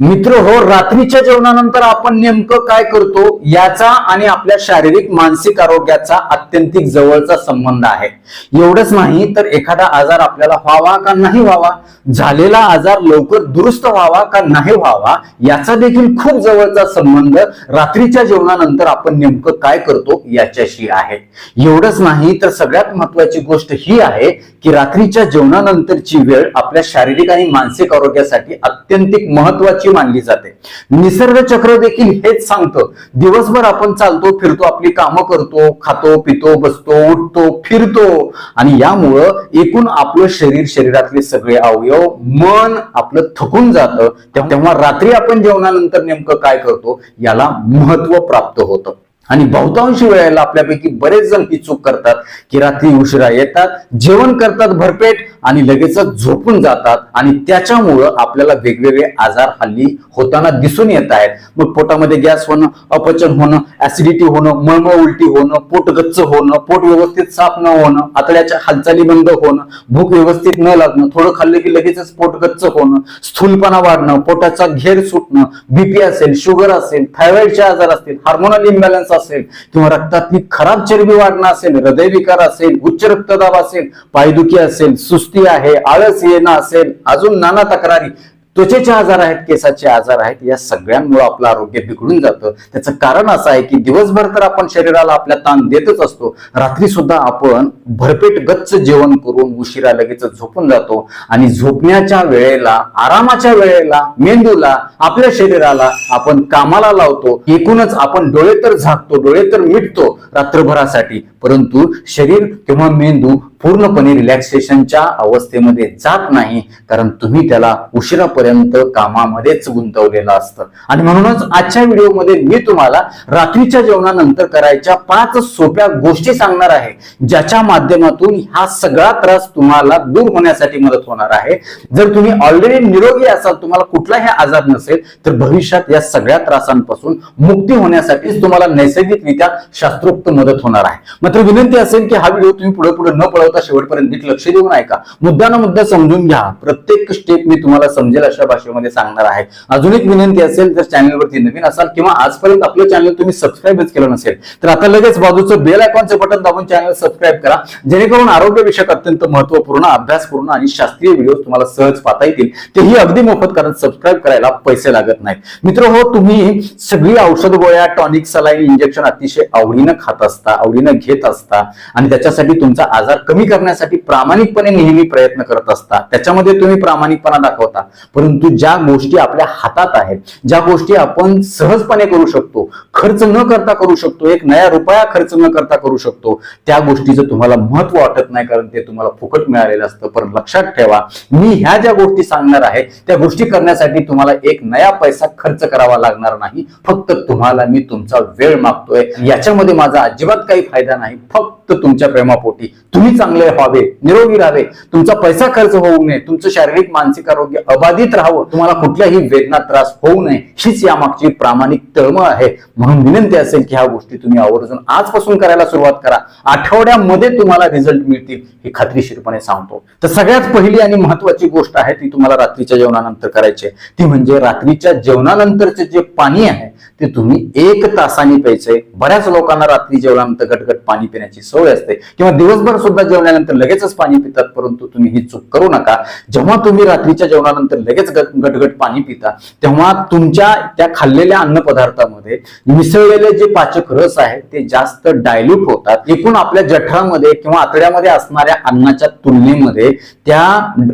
मित्र हो रात्रीच्या जेवणानंतर आपण नेमकं काय करतो याचा आणि आपल्या शारीरिक मानसिक आरोग्याचा अत्यंतिक जवळचा संबंध आहे. एवढंच नाही तर एखादा आजार आपल्याला व्हावा का नाही व्हावा झालेला आजार लवकर दुरुस्त व्हावा का नाही व्हावा याचा देखील खूप जवळचा संबंध रात्रीच्या जेवणानंतर आपण नेमकं काय करतो याच्याशी आहे. एवढंच नाही तर सगळ्यात महत्वाची गोष्ट ही आहे की रात्रीच्या जेवणानंतरची वेळ आपल्या शारीरिक आणि मानसिक आरोग्यासाठी अत्यंतिक महत्वाची मानली जाते. निसर्ग चक्र देखील हेच सांगतं. दिवसभर आपण चालतो फिरतो आपली कामं करतो खातो पितो बसतो उठतो फिरतो. आणि यामुळं एकूण आपलं शरीर शरीरातले सगळे अवयव मन आपलं थकून जातं. तेव्हा रात्री आपण जेवणानंतर नेमकं काय करतो? याला महत्त्व प्राप्त होतं. आणि बहुतांश वेळेला आपल्यापैकी बरेच जण ही चूक करतात की रात्री उशिरा येतात जेवण करतात भरपेट आणि लगेचच झोपून जातात आणि त्याच्यामुळं आपल्याला वेगवेगळे आजार हल्ली होताना दिसून येत आहेत. मग पोटामध्ये गॅस होणं अपचन होणं ऍसिडिटी होणं मळमळ उलटी होणं पोट गच्च होणं पोट व्यवस्थित साफ न होणं आतड्याच्या हालचाली बंद होणं भूक व्यवस्थित न लागणं थोडं खाल्लं की लगेचच पोट गच्च होणं स्थूलपणा वाढणं पोटाचा घेर सुटणं बीपी असेल शुगर असेल थायरॉइडचे आजार असतील हार्मोनल इम्बॅलन्स असेल किंवा रक्तातली खराब चरबी वाढणं असेल हृदयविकार असेल उच्च रक्तदाब असेल पायदुखी असेल सुस्ती आहे आळस येणं असेल अजून नाना तक्रारी त्वचेचे आजार आहेत केसाचे आजार आहेत या सगळ्यांमुळे आपलं आरोग्य बिघडून जातं. त्याचं कारण असं आहे की दिवसभर तर आपण शरीराला आपल्या ताण देतच असतो. रात्री सुद्धा आपण भरपेट गच्च जेवण करून उशिरा लगेच झोपून जातो. आणि झोपण्याच्या वेळेला आरामाच्या वेळेला मेंदूला आपल्या शरीराला आपण कामाला लावतो. एकूणच आपण डोळे तर झाकतो डोळे तर मिटतो रात्रभरासाठी. परंतु शरीर किंवा मेंदू पूर्णपणे रिलॅक्सेशनच्या अवस्थेमध्ये जात नाही कारण तुम्ही त्याला उशिरापर्यंत कामामध्येच गुंतवलेलं असतं. आणि म्हणूनच आजच्या व्हिडिओमध्ये मी तुम्हाला रात्रीच्या जेवणानंतर करायच्या पाच सोप्या गोष्टी सांगणार आहे ज्याच्या माध्यमातून हा सगळा त्रास तुम्हाला दूर होण्यासाठी मदत होणार आहे. जर तुम्ही ऑलरेडी निरोगी असाल तुम्हाला कुठलाही आजार नसेल तर भविष्यात या सगळ्या त्रासांपासून मुक्ती होण्यासाठी तुम्हाला नैसर्गिकरित्या शास्त्रोक्त मदत होणार आहे. मात्र विनंती असेल की हा व्हिडिओ तुम्ही पुढे पुढे न होता शेवटपर्यंत नीट लक्ष देऊन ऐका. मुद्दा ना मुद्दा समजून घ्या. प्रत्येक स्टेप मी तुम्हाला समजेल अशा भाषेमध्ये सांगणार आहे. अजून एक विनंती असेल तर चॅनलवरती नवीन असाल किंवा आजपर्यंत आपलं चॅनल तुम्ही सबस्क्राईबच केलं नसेल तर आता लगेच बाजूचं बेल आयकॉनचं बटन दाबून चॅनल सबस्क्राईब करा. जेणेकरून आरोग्यविषयक अत्यंत महत्त्वपूर्ण अभ्यासपूर्ण आणि शास्त्रीय व्हिडिओ तुम्हाला सहज पाहता येतील. तेही अगदी मोफत कारण सबस्क्राईब करायला पैसे लागत नाहीत. मित्र हो तुम्ही सगळी औषध गोळ्या टॉनिक सलाईन इंजेक्शन अतिशय आवडीनं खात असता आवडीनं घेत असता आणि त्याच्यासाठी तुमचा आजार कमी करण्यासाठी प्रामाणिकपणे नेहमी प्रयत्न करत असता त्याच्यामध्ये तुम्ही प्रामाणिकपणा दाखवता. परंतु ज्या गोष्टी आपल्या हातात आहेत ज्या गोष्टी आपण सहजपणे करू शकतो खर्च न करता करू शकतो एक नया रुपया खर्च न करता करू शकतो त्या गोष्टीचं तुम्हाला महत्त्व वाटत नाही कारण ते तुम्हाला फुकट मिळालेलं असतं. पण लक्षात ठेवा मी ह्या ज्या गोष्टी सांगणार आहे त्या गोष्टी करण्यासाठी तुम्हाला एक नया पैसा खर्च करावा लागणार नाही. फक्त तुम्हाला मी तुमचा वेळ मागतोय. याच्यामध्ये माझा अजिबात काही फायदा नाही. फक्त तुमच्या प्रेमापोटी. तुम्ही चांगले व्हावे निरोगी राहावे. तुमचा पैसा खर्च होऊ नये तुमचं शारीरिक मानसिक आरोग्य अबाधित राहावं तुम्हाला कुठल्याही वेदना त्रास होऊ नये हीच यामागची प्रामाणिक तळमळ आहे. म्हणून विनंती असेल की ह्या गोष्टी तुम्ही आवर्जून आजपासून करायला सुरुवात करा. आठवड्यामध्ये तुम्हाला रिझल्ट मिळतील हे खात्रीशीरपणे सांगतो. तर सगळ्यात पहिली आणि महत्वाची गोष्ट आहे ती तुम्हाला रात्रीच्या जेवणानंतर करायची आहे. ती म्हणजे रात्रीच्या जेवणानंतरचे जे पाणी आहे ते तुम्ही एक तासाने प्यायचंय बऱ्याच लोकांना रात्री जेवणानंतर गटगट पाणी पिण्याची सवय असते. किंवा दिवसभर सुद्धा जेवल्यानंतर लगेचच पाणी पितात परंतु तुम्ही ही चूक करू नका. जेव्हा तुम्ही रात्रीच्या जेवणानंतर लगेच गटगट पाणी पिता तेव्हा तुमच्या त्या खाल्लेल्या अन्न पदार्थामध्ये मिसळलेले जे पाचक रस आहेत ते जास्त डायल्यूट होतात. एकूण आपल्या जठरामध्ये किंवा आतड्यामध्ये असणाऱ्या अन्नाच्या तुलनेमध्ये त्या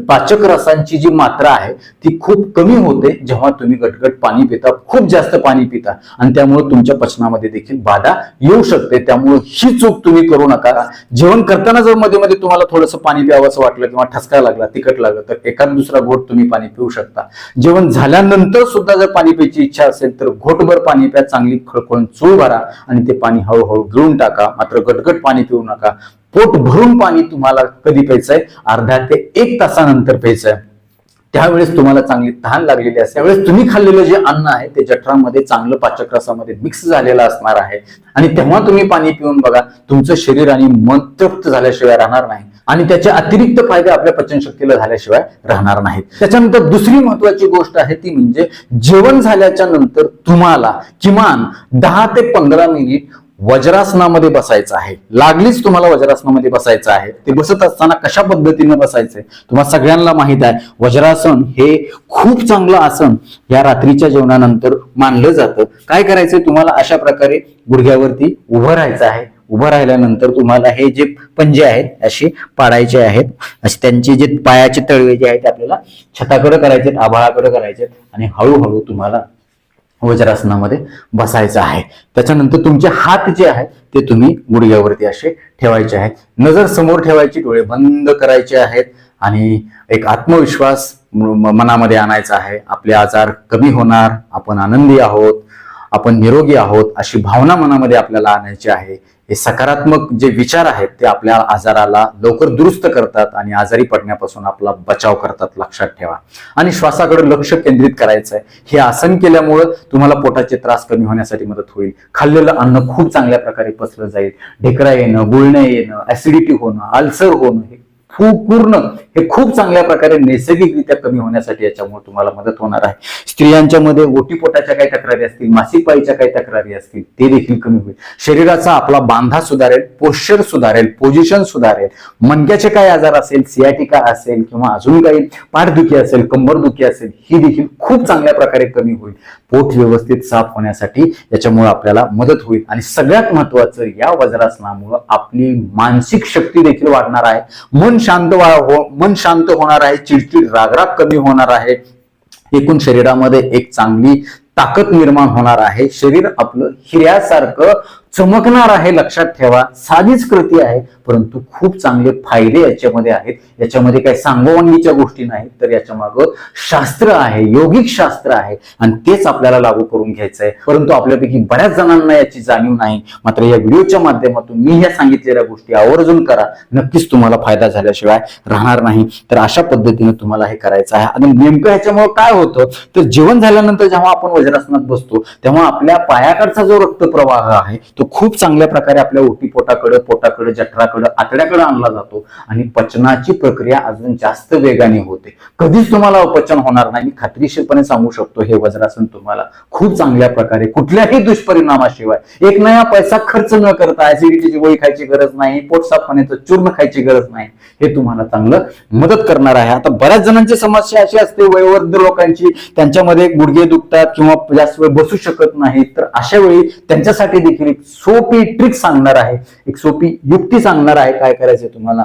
पाचक रसांची जी मात्रा आहे ती खूप कमी होते जेव्हा तुम्ही गटगट पाणी पिता. खूप जास्त पाणी पिता. आणि त्यामुळे तुमच्या पचनामध्ये देखील बाधा येऊ शकते. त्यामुळे ही चूक तुम्ही करू नका. जेवण करताना जर मध्ये मध्ये तुम्हाला थोडंसं पाणी प्यावंसं वाटलं किंवा ठसका लागला तिखट लागलं तर एखाद दुसरा घोट तुम्ही पाणी पिऊ शकता. जेवण झाल्यानंतर सुद्धा जर पाणी प्यायची इच्छा असेल तर घोटभर पाणी प्या चांगली खळखळून चूळ भरा आणि ते पाणी हळूहळू गिळून टाका. मात्र गटगट पाणी पिऊ नका. पोट भरून पाणी तुम्हाला कधी प्यायचंय? अर्ध्या ते एक तासानंतर प्यायचंय. त्यावेळेस तुम्हाला चांगली तहान लागलेली असते त्यावेळेस तुम्ही खाल्लेलं जे अन्न आहे ते जठरामध्ये चांगलं पाचकरसामध्ये मिक्स झालेलं असणार आहे. आणि तेव्हा तुम्ही पाणी पिऊन बघा तुमचं शरीर आणि मन तृप्त झाल्याशिवाय राहणार नाही. आणि त्याचे अतिरिक्त फायदे आपल्या पचनशक्तीला झाल्याशिवाय राहणार नाहीत. त्याच्यानंतर दुसरी महत्वाची गोष्ट आहे ती म्हणजे जेवण झाल्याच्यानंतर तुम्हाला किमान दहा ते पंधरा मिनिट वज्रासनामध्ये बसायचं आहे. लागलीच तुम्हाला वज्रासनामध्ये बसायचं आहे. ते बसत असताना कशा पद्धतीने बसायचंय तुम्हाला सगळ्यांना माहीत आहे वज्रासन हे खूप चांगलं आसन या रात्रीच्या जेवणानंतर मानलं जातं. काय करायचंय? तुम्हाला अशा प्रकारे गुडघ्यावरती उभं राहायचं आहे. उभं राहिल्यानंतर तुम्हाला हे जे पंजे आहेत असे पाडायचे आहेत असे त्यांचे जे पायाचे तळवे जे आहेत ते आपल्याला छताकडे करायचे आहेत आभाळाकडे करायचे आहेत आणि हळूहळू तुम्हाला वज्रासनामध्ये बसायचं आहे. त्याच्यानंतर तुमचे हात जे आहेत ते तुम्ही गुडघ्यावरती असे ठेवायचे आहेत नजर समोर ठेवायची डोळे बंद करायचे आहेत आणि एक आत्मविश्वास मनामध्ये आणायचा आहे. आपले आजार कमी होणार आपण आनंदी आहोत. आपण निरोगी आहोत अशी भावना मनामध्ये आपल्याला आणायची आहे. हे सकारात्मक जे विचार आहेत ते आपल्या आजाराला लवकर दुरुस्त करतात आणि आजारी पडण्यापासून आपला बचाव करतात लक्षात ठेवा. आणि श्वासाकडे लक्ष केंद्रित करायचं आहे हे आसन केल्यामुळं तुम्हाला पोटाचे त्रास कमी होण्यासाठी मदत होईल. खाल्लेलं अन्न खूप चांगल्या प्रकारे पसरलं जाईल. ढेकरा येणं गुळण्या येणं ऍसिडिटी होणं अल्सर होणं हे पूर्ण हे खूप चांगल्या प्रकारे नैसर्गिकरित्या कमी होण्यासाठी याच्यामुळे तुम्हाला मदत होणार आहे. स्त्रियांच्या मध्ये ओटीपोटाच्या काही तक्रारी असतील मासिक पाळीच्या काही तक्रारी असतील ते देखील कमी होईल. शरीराचा आपला बांधा सुधारेल पोश्चर सुधारेल पोझिशन सुधारेल. मणक्याचे काही आजार असेल सियाटिका असेल किंवा अजून काही पाठदुखी असेल कंबरदुखी असेल ही देखील खूप चांगल्या प्रकारे कमी होईल. पोट व्यवस्थित साफ होण्यासाठी याच्यामुळे आपल्याला मदत होईल. आणि सगळ्यात महत्वाचं या वज्रासनामुळं आपली मानसिक शक्ती देखील वाढणार आहे. मन शांत वा- हो- मन शांत होणार आहे चिडचिड रागराग कमी होणार आहे. एकूण शरीरामध्ये एक चांगली ताकद निर्माण होणार आहे. शरीर आपलं हिऱ्यासारखं चमकणार आहे लक्षात ठेवा. साधीच कृती आहे परंतु खूप चांगले फायदे याच्यामध्ये आहेत. याच्यामध्ये काही सांगोवांगीच्या गोष्टी नाहीत तर याच्या मागं शास्त्र आहे योगिक शास्त्र आहे आणि तेच आपल्याला लागू करून घ्यायचं आहे परंतु आपल्यापैकी बऱ्याच जणांना याची जाणीव नाही. मात्र या व्हिडिओच्या माध्यमातून मी ह्या सांगितलेल्या गोष्टी आवर्जून करा. नक्कीच तुम्हाला फायदा झाल्याशिवाय राहणार नाही. तर अशा पद्धतीने तुम्हाला हे करायचं आहे. आणि नेमकं ह्याच्यामुळे काय होतं? तर जेवण झाल्यानंतर जेव्हा आपण वज्रासनात बसतो तेव्हा आपल्या पायाकडचा जो रक्तप्रवाह आहे तो खूप चांगल्या प्रकारे आपल्या ओटीपोटाकडे पोटाकडे जठराकडे आतड्याकडे आणला जातो आणि पचनाची प्रक्रिया अजून जास्त वेगाने होते. कधीच तुम्हाला अपचन होणार नाही. मी खात्रीशीरपणे सांगू शकतो हे वज्रासन तुम्हाला खूप चांगल्या प्रकारे कुठल्याही दुष्परिणामाशिवाय. एक नया पैसा खर्च न करता ऍसिडिटीची गोळी खायची गरज नाही पोट चूर्ण खायची गरज नाही हे तुम्हाला चांगलं मदत करणार आहे. आता बऱ्याच जणांची समस्या अशी असते वयोवृद्ध लोकांची त्यांच्यामध्ये गुडघे दुखतात किंवा जास्त वेळ बसू शकत नाहीत. तर अशा वेळी त्यांच्यासाठी देखील सोपी ट्रिक सांगणार आहे. एक सोपी युक्ती सांगणार आहे काय करायचं तुम्हाला.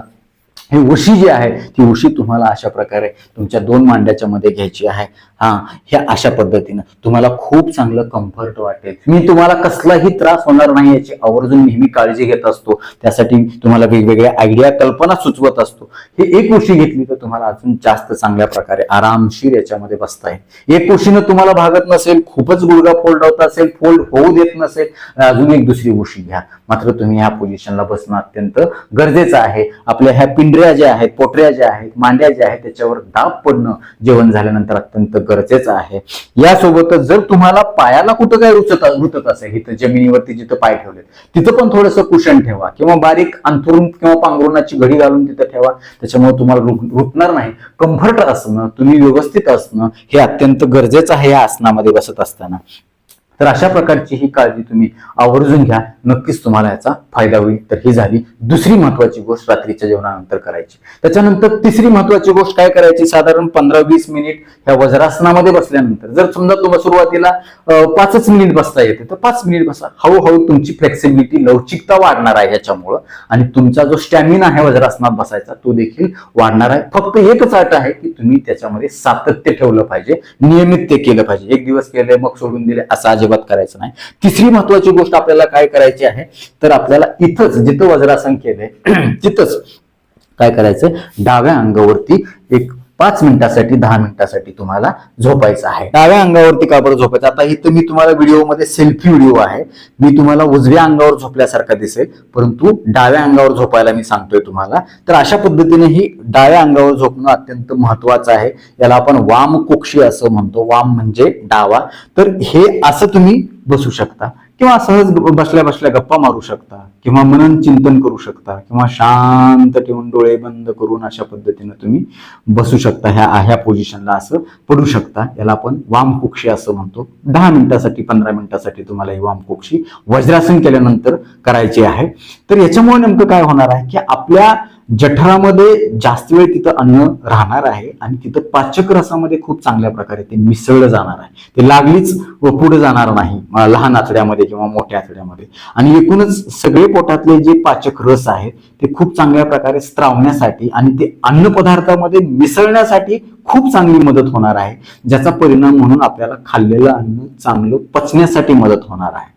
हे उशी जी आहे ती उशी तुम्हाला अशा प्रकारे तुमच्या दोन मांड्याच्या मध्ये घ्यायची आहे. हा हे अशा पद्धतीनं. तुम्हाला खूप चांगलं कम्फर्ट वाटेल. मी तुम्हाला कसलाही त्रास होणार नाही याची आवर्जून नेहमी काळजी घेत असतो. त्यासाठी तुम्हाला वेगवेगळ्या आयडिया कल्पना सुचवत असतो. ही एक उशी घेतली तर तुम्हाला अजून जास्त चांगल्या प्रकारे आरामशीर याच्यामध्ये बसता येईल. एक उशीनं तुम्हाला भागत नसेल खूपच गुडघा फोल्ड होत असेल फोल्ड होऊ देत नसेल अजून एक दुसरी उशी घ्या. मात्र तुम्ही ह्या पोझिशनला बसणं अत्यंत गरजेचं आहे. आपल्या ह्या पिंढऱ्या ज्या आहेत पोटऱ्या ज्या आहेत मांड्या ज्या आहेत त्याच्यावर दाब पडणं जेवण झाल्यानंतर अत्यंत गरजेचं आहे. यासोबतच जर तुम्हाला पायाला कुठं काय रुचत रुतत असेल इथं जमिनीवरती जिथं पाय ठेवले तिथं पण थोडंसं कुशन ठेवा किंवा बारीक अंथरून किंवा पांघरुणाची घडी घालून तिथं ठेवा. त्याच्यामुळे तुम्हाला रुटणार नाही. कम्फर्ट असणं तुम्ही व्यवस्थित असणं हे अत्यंत गरजेचं आहे या आसनामध्ये बसत असताना. तर अशा प्रकारची ही काळजी तुम्ही आवर्जून घ्या. नक्कीच तुम्हाला याचा फायदा होईल. तर ही झाली दुसरी महत्वाची गोष्ट रात्रीच्या जेवणानंतर करायची. त्याच्यानंतर तिसरी महत्वाची गोष्ट काय करायची? साधारण पंधरा वीस मिनिट ह्या वज्रासनामध्ये बसल्यानंतर. जर समजा तुम्हाला सुरुवातीला पाचच मिनिट बसता येते तर पाच मिनिट बसा. हळूहळू तुमची फ्लेक्सिबिलिटी लवचिकता वाढणार आहे याच्यामुळं आणि तुमचा जो स्टॅमिना आहे वज्रासनात बसायचा तो देखील वाढणार आहे. फक्त एकच अट आहे की तुम्ही त्याच्यामध्ये सातत्य ठेवलं पाहिजे. नियमित ते केलं पाहिजे. एक दिवस केले मग सोडून दिले असं अजिबात करायचं नाही. तिसरी महत्वाची गोष्ट आपल्याला काय करायची आहे? तर आपल्याला इथंच जिथं वज्रासन केलंय तिथंच काय करायचं डाव्या अंगावरती एक पाच मिनिटासाठी दहा मिनिटासाठी तुम्हाला झोपायचं आहे. डाव्या अंगावरती का बरं झोपायचं? आता इथं मी तुम्हाला व्हिडिओमध्ये सेल्फी व्हिडिओ आहे. मी तुम्हाला उजव्या अंगावर झोपल्यासारखा दिसेल परंतु डाव्या अंगावर झोपायला मी सांगतोय तुम्हाला. तर अशा पद्धतीने ही डाव्या अंगावर झोपणं अत्यंत महत्वाचं आहे. याला आपण वाम कुक्षी असं म्हणतो. वाम म्हणजे डावा. तर हे असं तुम्ही बसू शकता. किंवा सहज बसल्या बसल्या गप्पा मारू शकता किंवा मनन चिंतन करू शकता किंवा शांत ठेवून डोळे बंद करून अशा पद्धतीनं तुम्ही बसू शकता ह्या ह्या पोझिशनला असं पडू शकता. याला आपण वाम कुक्षी असं म्हणतो. दहा मिनिटासाठी पंधरा मिनिटासाठी तुम्हाला ही वाम कुक्षी वज्रासन केल्यानंतर करायची आहे. तर याच्यामुळे नेमकं काय होणार आहे की आपल्या जठरामध्ये जास्त वेळ तिथं अन्न राहणार आहे आणि तिथं पाचक रसामध्ये खूप चांगल्या प्रकारे ते मिसळलं जाणार आहे. ते लागलीच पुढे जाणार नाही लहान आतड्यामध्ये किंवा मोठ्या आतड्यामध्ये. आणि एकूणच सगळे पोटातले जे पाचक रस आहेत ते खूप चांगल्या प्रकारे स्त्रावण्यासाठी आणि ते अन्न पदार्थामध्ये मिसळण्यासाठी खूप चांगली मदत होणार आहे ज्याचा परिणाम म्हणून आपल्याला खाल्लेलं अन्न चांगलं पचण्यासाठी मदत होणार आहे.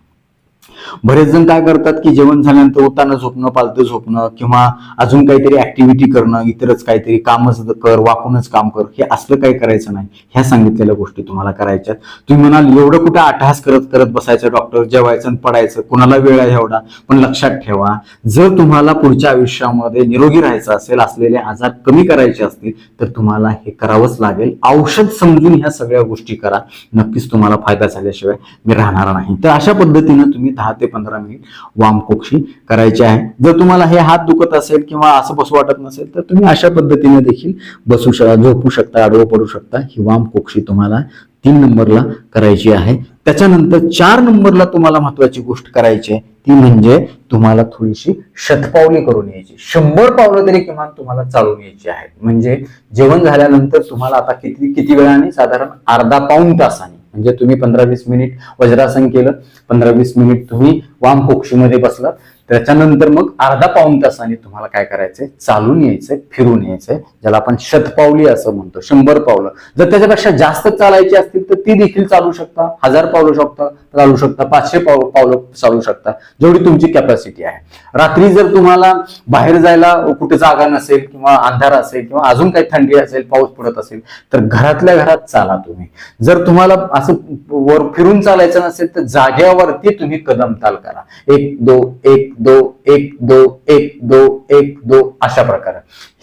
बरेच जण काय करतात की जेवण झाल्यानंतर उतानं झोपणं पालतं झोपणं किंवा अजून काहीतरी ऍक्टिव्हिटी करणं इतरच काहीतरी कामच कर वाकूनच काम कर हे असलं काही करायचं नाही. ह्या सांगितलेल्या गोष्टी तुम्हाला करायच्यात. तुम्ही म्हणाल एवढं कुठं अट्टहास करत करत बसायचं डॉक्टर जेवायचं आणि पडायचं. कुणाला वेळ आहे एवढा? पण लक्षात ठेवा जर तुम्हाला पुढच्या आयुष्यामध्ये निरोगी राहायचं असेल असलेले आजार कमी करायचे असतील तर तुम्हाला हे करावंच लागेल. औषध समजून ह्या सगळ्या गोष्टी करा. नक्कीच तुम्हाला फायदा झाल्याशिवाय मी राहणार नाही. तर अशा पद्धतीनं तुम्ही दहा ते पंधरा मिनिट वामकोक्षी करायचे आहे. जर तुम्हाला हे हात दुखत असेल किंवा असं बसू वाटत नसेल तर तुम्ही अशा पद्धतीने देखील बसू शकता झोपू शकता आडवं पडू शकता. ही वामकोक्षी तुम्हाला तीन नंबरला करायची आहे. त्याच्यानंतर चार नंबरला तुम्हाला महत्वाची गोष्ट करायची आहे. ती म्हणजे तुम्हाला थोडीशी शतपावली करून यायची. शंभर पावलं तरी किमान तुम्हाला चालून यायची आहेत. म्हणजे जेवण झाल्यानंतर तुम्हाला आता किती किती वेळाने? साधारण अर्धा पाऊण तासाने. म्हणजे तुम्ही पंधरा वीस मिनिट वज्रासन केलं पंधरा वीस मिनिट तुम्ही वाम कोक्षीमध्ये बसलात. त्याच्यानंतर मग अर्धा पाऊण तासाने तुम्हाला काय करायचंय? चालून यायचंय फिरून यायचंय ज्याला आपण शतपावली असं म्हणतो शंभर पावलं. जर त्याच्यापेक्षा जास्त चालायची असतील तर ती देखील चालू शकता. हजार पावलं शकता चालू शकता पाचशे पाव पावलं चालू शकता जेवढी तुमची कॅपॅसिटी आहे. रात्री जर तुम्हाला बाहेर जायला कुठे जागा नसेल किंवा अंधार असेल किंवा अजून काही थंडी असेल पाऊस पडत असेल तर घरातल्या घरात चाला तुम्ही. जर तुम्हाला असं वर फिरून चालायचं नसेल तर जाग्यावरती तुम्ही कदम ताल करा. एक दो एक दो एक दो एक दो एक दो अशा प्रकारे.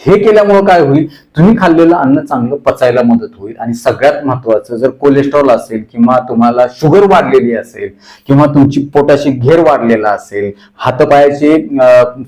हे केल्यामुळे काय होईल? तुम्ही खाल्लेलं अन्न चांगलं पचायला मदत होईल. आणि सगळ्यात महत्वाचं जर कोलेस्ट्रॉल असेल किंवा तुम्हाला शुगर वाढलेली असेल किंवा तुमची पोटाशी घेर वाढलेला असेल हातपायाची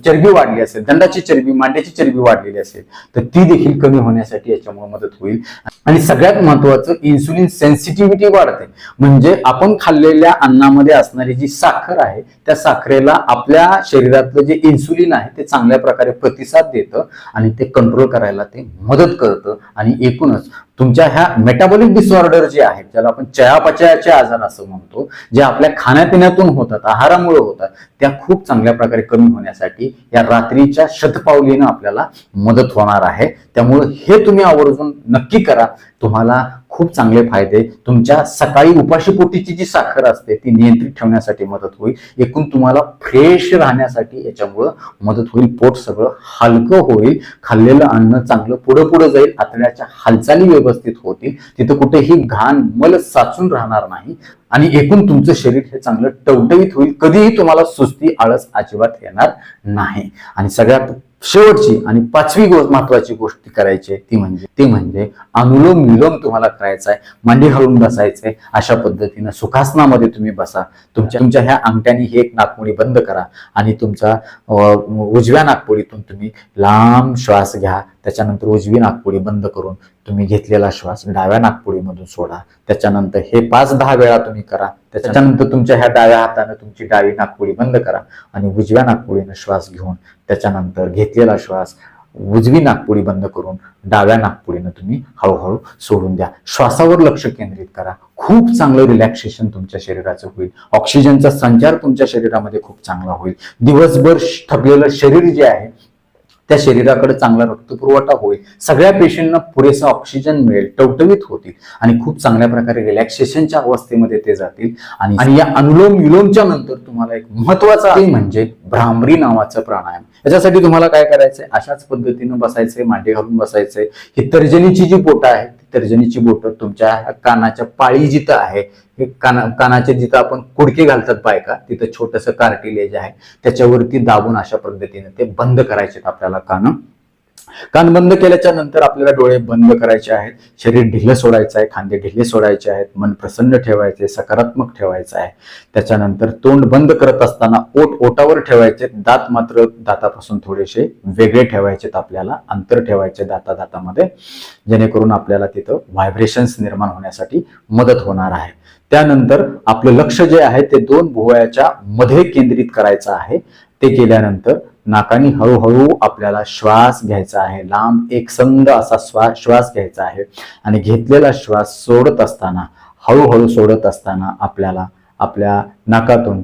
चरबी वाढली असेल दंडाची चरबी मांड्याची चरबी वाढलेली असेल तर ती देखील कमी होण्यासाठी याच्यामुळे मदत होईल. आणि सगळ्यात महत्वाचं इन्सुलिन सेन्सिटिव्हिटी वाढते. म्हणजे आपण खाल्लेल्या अन्नामध्ये असणारी जी साखर आहे त्या साखरेला आपल्या शरीरातलं जे इन्सुलिन आहे ते चांगल्या प्रकारे प्रतिसाद देतं आणि ते कंट्रोल करायला ते मदत मदत करतं आणि एकूणच तुमच्या ह्या मेटाबॉलिक डिसऑर्डर जे आहेत ज्याला आपण चयापचयाचे आजार असं म्हणतो जे आपल्या खाण्यापिण्यातून होतात आहारामुळे होतात त्या खूप चांगल्या प्रकारे कमी होण्यासाठी या रात्रीच्या शतपावलीनं आपल्याला मदत होणार आहे. त्यामुळे हे तुम्ही आवर्जून नक्की करा. तुम्हाला खूप चांगले फायदे तुमच्या सकाळी उपाशीपोटीची जी साखर असते ती नियंत्रित ठेवण्यासाठी मदत होईल. एकूण तुम्हाला फ्रेश राहण्यासाठी याच्यामुळं मदत होईल. पोट सगळं हलकं होईल. खाल्लेलं अन्न चांगलं पुढं पुढं जाईल. आतड्याच्या हालचाली व्यवस्थित होतील. तिथं कुठेही घाण मल साचून राहणार नाही. आणि एकूण तुमचं शरीर हे चांगलं टवटवीत होईल. कधीही तुम्हाला सुस्ती आळस अजिबात येणार नाही. आणि सगळ्यात शेवटची आणि पाचवी गोष्ट महत्वाची गोष्ट करायची आहे ती म्हणजे ती म्हणजे अनुलोम विलोम तुम्हाला करायचा आहे मांडी हलवून बसायचंय अशा पद्धतीनं सुखासनामध्ये तुम्ही बसा. तुमच्या तुमच्या ह्या अंगठ्याने ही एक नाकमुडी बंद करा आणि तुमचा उजव्या नाकपुडीतून तुम्ही लांब श्वास घ्या. त्याच्यानंतर उजवी नाकपुडी बंद करून तुम्ही घेतलेला श्वास डाव्या नाकपुडीमधून सोडा. त्याच्यानंतर हे पाच दहा वेळा तुम्ही करा. त्याच्यानंतर तुमच्या ह्या डाव्या हाताने तुमची डावी नाकपुडी बंद करा आणि उजव्या नागपुडीनं श्वास घेऊन त्याच्यानंतर घेतलेला श्वास उजवी नाकपुडी बंद करून डाव्या नाकपुडीनं तुम्ही हळूहळू सोडून द्या. श्वासावर लक्ष केंद्रित करा. खूप चांगलं रिलॅक्सेशन तुमच्या शरीराचं होईल. ऑक्सिजनचा संचार तुमच्या शरीरामध्ये खूप चांगला होईल. दिवसभर थकलेलं शरीर जे आहे त्या शरीराकडे चांगला रक्तपुरवठा होईल. सगळ्या पेशंटना पुरेसा ऑक्सिजन मिळेल टवटवीत होतील आणि खूप चांगल्या प्रकारे रिलॅक्सेशनच्या अवस्थेमध्ये ते जातील. आणि या अनुलोम विलोमच्या नंतर तुम्हाला एक महत्त्वाचा म्हणजे भ्रामरी नावाचं प्राणायाम. याच्यासाठी तुम्हाला काय करायचंय? अशाच पद्धतीनं बसायचंय मांडी घालून बसायचंय. ही तर्जनीची जी बोटं आहेत ती तर्जनीची बोटं तुमच्या कानाच्या पाळी जिथं आहे हे काना कानाचे जिथं आपण कुडके घालतात बायका तिथं छोटंसं कार्टिलेज आहे. त्याच्यावरती दाबून अशा पद्धतीने ते बंद करायचे आपल्याला कानं. कान बंद केल्याच्यानंतर आपल्याला डोळे बंद करायचे आहेत शरीर ढिल्लं सोडायचं आहे खांदे ढिल्ले सोडायचे आहेत मन प्रसन्न ठेवायचे सकारात्मक ठेवायचं आहे. त्याच्यानंतर तोंड बंद करत असताना ओट ओटावर ठेवायचे दात मात्र दातापासून थोडेसे वेगळे ठेवायचेत आपल्याला अंतर ठेवायचे दाता दातामध्ये जेणेकरून आपल्याला तिथं व्हायब्रेशन्स निर्माण होण्यासाठी मदत होणार आहे. त्यानंतर आपलं लक्ष जे आहे ते दोन भुवयाच्या मध्ये केंद्रित करायचं आहे. ते केल्यानंतर नाकानी हळूहळू आपल्याला श्वास घ्यायचा आहे. लांब एकसंध असा श्वास श्वास घ्यायचा आहे. आणि घेतलेला श्वास सोडत असताना हळूहळू सोडत असताना आपल्याला आपल्या नाकातून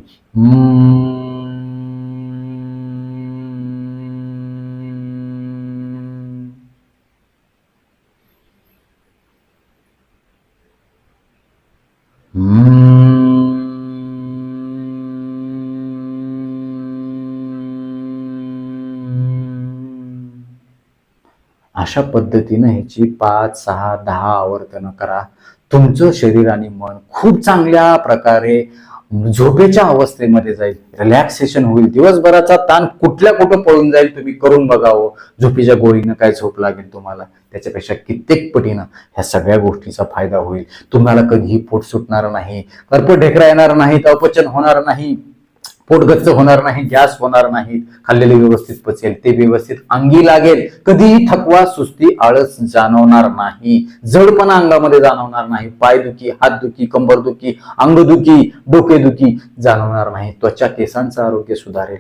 अशा पद्धतीनं ह्याची पाच सहा दहा आवर्तनं करा. तुमचं शरीर आणि मन खूप चांगल्या प्रकारे झोपेच्या अवस्थेमध्ये जाईल. रिलॅक्सेशन होईल. दिवसभराचा ताण कुठल्या कुठं पळून जाईल तुम्ही करून बघावं. झोपेच्या गोळीनं काय झोप लागेल तुम्हाला. त्याच्यापेक्षा कित्येक पटीनं ह्या सगळ्या गोष्टीचा फायदा होईल. तुम्हाला कधीही पोट सुटणार नाही. कर्प ढेकरा येणार नाही अपचन होणार नाही. पोटगच्च होणार नाही गॅस होणार नाही खाल्लेले व्यवस्थित पचेल ते व्यवस्थित अंगी लागेल. कधीही थकवा सुस्ती आळस जाणवणार नाही. जडपणा अंगामध्ये जाणवणार नाही. पायदुखी हातदुखी कंबरदुखी अंगदुखी डोकेदुखी जाणवणार नाही. त्वचा केसांचं आरोग्य सुधारेल.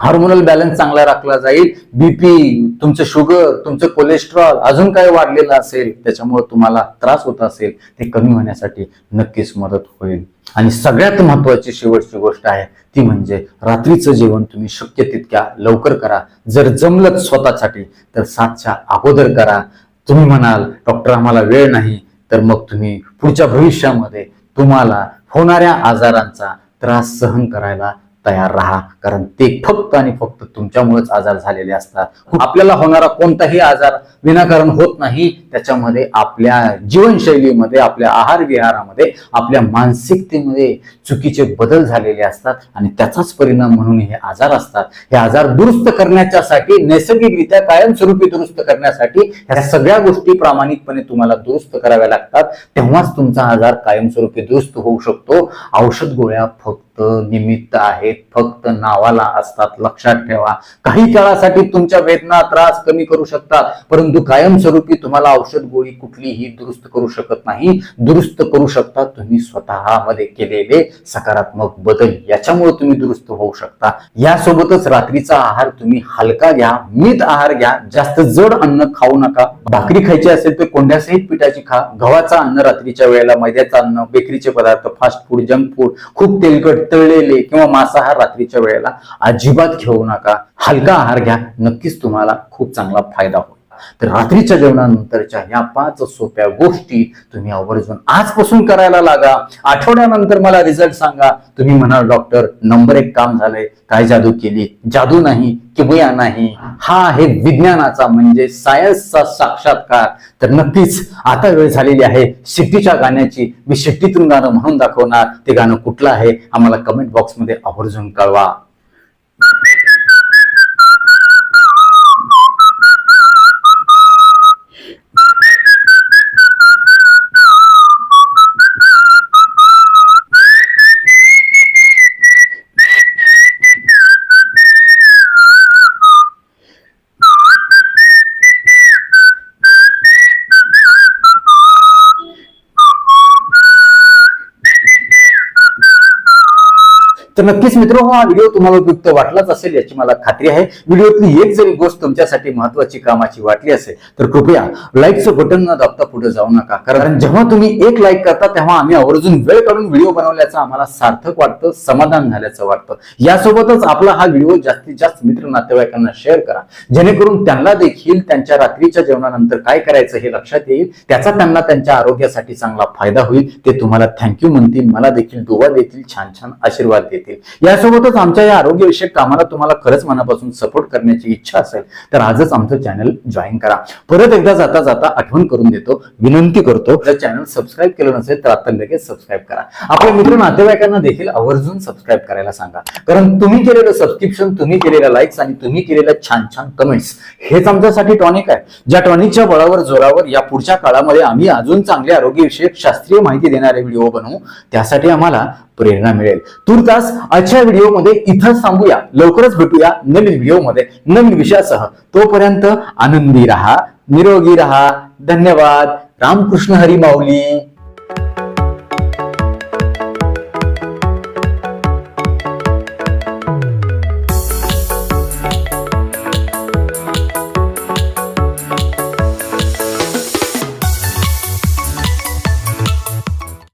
हार्मोनल बॅलन्स चांगला राखला जाईल. बीपी तुमचं शुगर तुमचं कोलेस्ट्रॉल अजून काय वाढलेलं असेल त्याच्यामुळे तुम्हाला त्रास होत असेल ते कमी होण्यासाठी नक्कीच मदत होईल. आणि सगळ्यात महत्वाची शेवटची गोष्ट आहे ती म्हणजे रात्रीचं जेवण तुम्ही शक्य तितक्या लवकर करा. जर जमलं स्वतःसाठी तर सातच्या अगोदर करा. तुम्ही म्हणाल डॉक्टर आम्हाला वेळ नाही. तर मग तुम्ही पुढच्या भविष्यामध्ये तुम्हाला होणाऱ्या आजारांचा त्रास सहन करायला तयार राहा. कारण ते फक्त आणि फक्त तुमच्यामुळेच आजार झालेले असतात. आपल्याला होणारा कोणताही आजार विनाकारण होत नाही. त्याच्यामध्ये आपल्या जीवनशैलीमध्ये आपल्या आहार विहारामध्ये आपल्या मानसिकतेमध्ये चुकीचे बदल झालेले असतात आणि त्याचाच परिणाम म्हणून हे आजार असतात. हे आजार दुरुस्त करण्याच्यासाठी नैसर्गिकरित्या कायमस्वरूपी दुरुस्त करण्यासाठी ह्या सगळ्या गोष्टी प्रामाणिकपणे तुम्हाला दुरुस्त कराव्या लागतात. तेव्हाच तुमचा आजार कायमस्वरूपी दुरुस्त होऊ शकतो. औषध गोळ्या फक्त निमित्त आहेत. फक्त नावाला असतात. लक्षात ठेवा. काही काळासाठी तुमच्या वेदना त्रास कमी करू शकतात. परंतु कायमस्वरूपी तुम्हाला औषध गोळी कुठलीही दुरुस्त करू शकत नाही. दुरुस्त करू शकता तुम्ही स्वतःमध्ये केलेले सकारात्मक बदल. याच्यामुळे तुम्ही दुरुस्त होऊ शकता. यासोबतच रात्रीचा आहार तुम्ही हलका घ्या. मित आहार घ्या. जास्त जड अन्न खाऊ नका. भाकरी खायची असेल तर कोंड्यासहित पिठाची खा. गव्हाचा अन्न रात्रीच्या वेळेला मैद्याचं अन्न बेकरीचे पदार्थ फास्ट फूड जंक फूड खूप तेलकट तळलेले किंवा मांसाहार रात्रीच्या वेळेला अजिबात घेऊ नका. हलका आहार घ्या. नक्कीच तुम्हाला खूप चांगला फायदा होईल. तर रात्रीच्या जेवणानंतरच्या ह्या पाच सोप्या गोष्टी तुम्ही आवर्जून आजपासून करायला लागा. आठवड्यानंतर मला रिझल्ट सांगा. तुम्ही म्हणाल डॉक्टर नंबर एक काम झालंय. काय जादू केली? जादू नाही किमया नाही. हा आहे विज्ञानाचा म्हणजे सायन्सचा साक्षात्कार. तर नक्कीच आता वेळ झालेली आहे. शिट्टीच्या गाण्याची मी शिट्टीतून गाणं म्हणून दाखवणार. ते गाणं कुठलं आहे? आम्हाला कमेंट बॉक्समध्ये आवर्जून कळवा. तर नक्कीच मित्र हा व्हिडिओ तुम्हाला उपयुक्त वाटलाच असेल याची मला खात्री आहे. व्हिडिओतली एक जरी गोष्ट तुमच्यासाठी महत्वाची कामाची वाटली असेल तर कृपया लाईकचं बटन न दाबता पुढे जाऊ नका. कारण जेव्हा तुम्ही एक लाईक करता तेव्हा आम्ही आवर्जून वेळ काढून व्हिडिओ बनवल्याचं आम्हाला सार्थक वाटतं समाधान झाल्याचं वाटतं. यासोबतच आपला हा व्हिडिओ जास्तीत जास्त मित्र नातेवाईकांना शेअर करा. जेणेकरून त्यांना देखील त्यांच्या रात्रीच्या जेवणानंतर काय करायचं हे लक्षात येईल. त्याचा त्यांना त्यांच्या आरोग्यासाठी चांगला फायदा होईल. ते तुम्हाला थँक्यू म्हणतील. मला देखील दुवा देतील. छान छान आशीर्वाद देतील. येतील यासोबतच आमच्या या आरोग्यविषयक कामाला तुम्हाला खरंच मनापासून सपोर्ट करण्याची इच्छा असेल तर आजच आमचं चॅनल जॉईन करा. परत एकदा जाता जाता आठवण करून देतो विनंती करतो. जर चॅनल सबस्क्राईब केलं नसेल तर आता लगेच सबस्क्राईब करा. आपल्या मित्र नातेवाईकांना देखील आवर्जून सबस्क्राईब करायला सांगा. कारण तुम्ही केलेलं सबस्क्रिप्शन तुम्ही केलेल्या लाईक्स आणि तुम्ही केलेल्या छान छान कमेंट्स हेच आमच्यासाठी टॉनिक आहे. ज्या टॉनिकच्या बळावर जोरावर या पुढच्या काळामध्ये आम्ही अजून चांगले आरोग्यविषयक शास्त्रीय माहिती देणारे व्हिडिओ बनवू त्यासाठी आम्हाला प्रेरणा मिळेल. तुर्तास आजच्या व्हिडिओमध्ये इथंच थांबूया लवकरच भेटूया नवीन व्हिडिओमध्ये. नवीन विषयासह. तोपर्यंत आनंदी राहा निरोगी राहा. धन्यवाद. रामकृष्ण हरी माऊली.